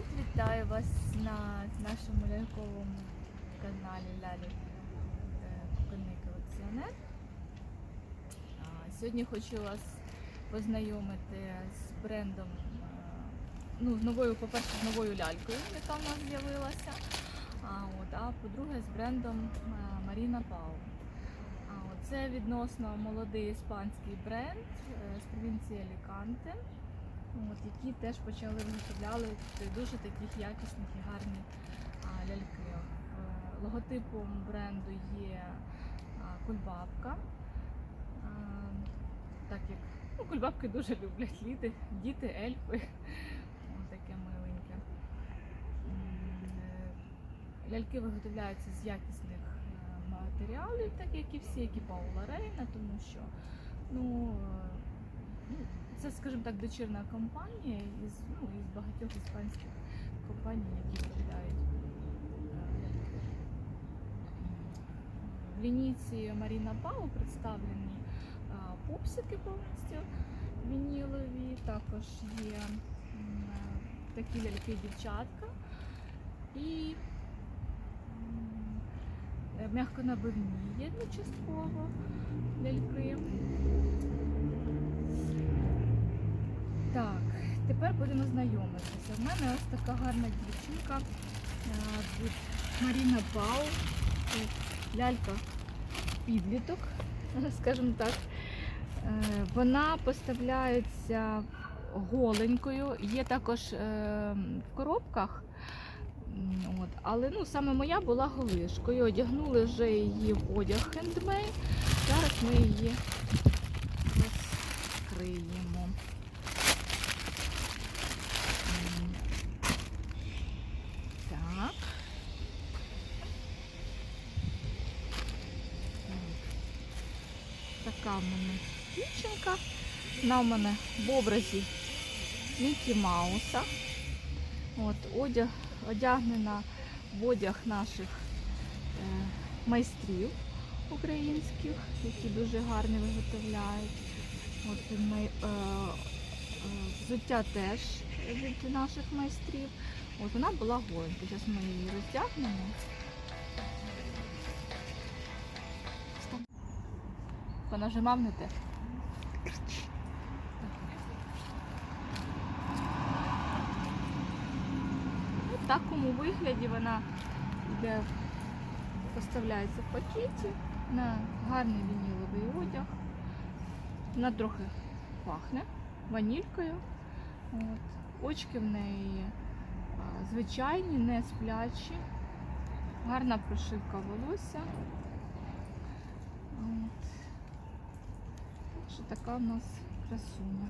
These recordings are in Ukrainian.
Привіт, вітаю вас на нашому ляльковому каналі Лялі е, Кукольний колекціонер. Сьогодні хочу вас познайомити з брендом, е, ну, з новою, по-перше, з новою лялькою, яка в нас з'явилася. А, а по-друге, з брендом Маріна Пау. Це відносно молодий іспанський бренд е, з провінції Аліканте от, які теж почали виготовляли дуже таких якісних і гарні а, ляльки. Е, Логотипом бренду є кульбабка. А, так як ну, кульбабки дуже люблять діти, діти, ельфи. Таке миленьке. Е, Ляльки виготовляються з якісних е, матеріалів, так як і всі, як і Паула Рейна, тому що е, ну, скажімо так, дочірна компанія із, ну, із багатьох іспанських компаній, які виробляють е. В лінійці Маріна Пау представлені е, пупсики повністю вінілові, також є такі ляльки-дівчатка і е, м'яконабивні є ну, частково ляльки. Тепер будемо знайомитися. У мене ось така гарна дівчинка е, Маріна Пау. Це Лялька підліток, скажімо так. Е, Вона поставляється голенькою, є також е, в коробках. От. Але ну, саме моя була голишкою. Одягнули вже її в одяг хендмейд. Зараз ми її розкриємо. М, Так. Така в мене дівчинка. Вона в мене в образі Мікі Мауса. От, одяг, одягнена в одяг наших е, майстрів українських, які дуже гарно виготовляють. От, ми, е, е, взуття теж від наших майстрів. От вона була голенька. Зараз ми її роздягнемо. Понажимав не те. В такому вигляді вона йде, поставляється в пакеті на гарний вініловий одяг. Вона трохи пахне ванількою. От. Очки в неї звичайні, не сплячі. Гарна прошивка волосся. От. Що така в нас красуня.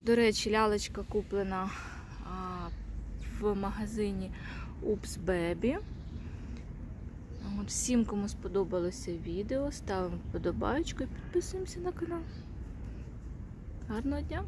До речі, лялечка куплена а, в магазині Oops Baby. Всім, кому сподобалося відео, ставимо вподобайку і підписуємося на канал. Гарного дня!